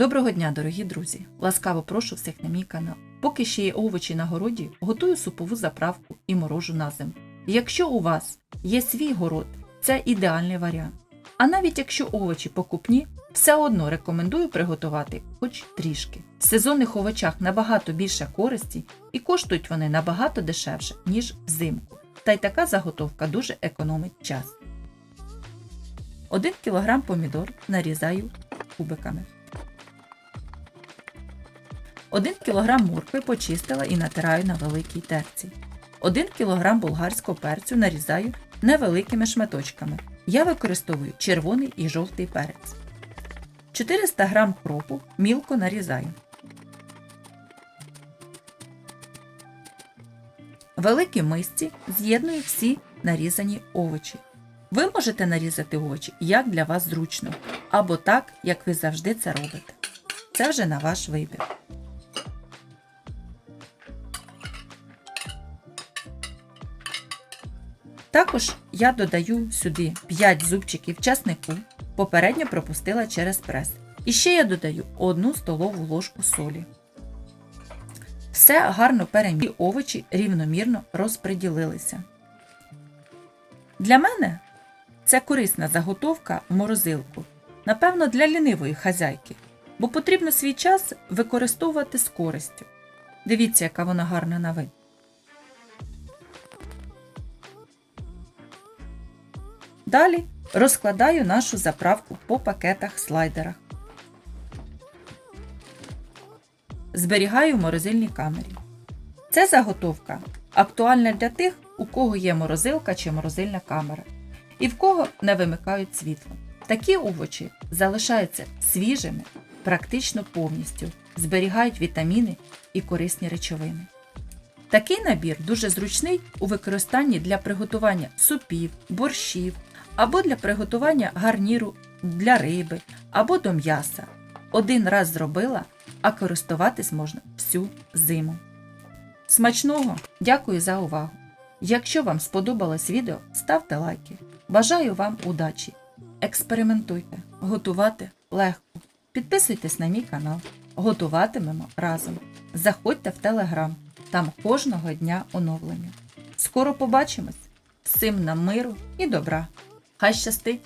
Доброго дня, дорогі друзі! Ласкаво прошу всіх на мій канал. Поки ще є овочі на городі, готую супову заправку і морожу на зиму. Якщо у вас є свій город, це ідеальний варіант. А навіть якщо овочі покупні, все одно рекомендую приготувати хоч трішки. В сезонних овочах набагато більше користі і коштують вони набагато дешевше, ніж взимку. Та й така заготовка дуже економить час. 1 кг помідор нарізаю кубиками. 1 кг моркви почистила і натираю на великій терці. 1 кг болгарського перцю нарізаю невеликими шматочками. Я використовую червоний і жовтий перець. 400 г кропу мілко нарізаю. В великій мисці з'єдную всі нарізані овочі. Ви можете нарізати овочі як для вас зручно, або так, як ви завжди це робите. Це вже на ваш вибір. Також я додаю сюди 5 зубчиків часнику, попередньо пропустила через прес. І ще я додаю 1 столову ложку солі. Все гарно перемішую, овочі рівномірно розподілилися. Для мене це корисна заготовка в морозилку. Напевно, для лінивої хазяйки, бо потрібно свій час використовувати з користю. Дивіться, яка вона гарна на вид. Далі розкладаю нашу заправку по пакетах слайдерах. Зберігаю в морозильній камері. Ця заготовка актуальна для тих, у кого є морозилка чи морозильна камера, і в кого не вимикають світло. Такі овочі залишаються свіжими практично повністю, зберігають вітаміни і корисні речовини. Такий набір дуже зручний у використанні для приготування супів, борщів або для приготування гарніру для риби або до м'яса. Один раз зробила, а користуватись можна всю зиму. Смачного! Дякую за увагу! Якщо вам сподобалось відео, ставте лайки. Бажаю вам удачі! Експериментуйте, готувати легко. Підписуйтесь на мій канал. Готуватимемо разом. Заходьте в телеграм. Там кожного дня оновлення. Скоро побачимось! Всім нам миру і добра! Хай щастить!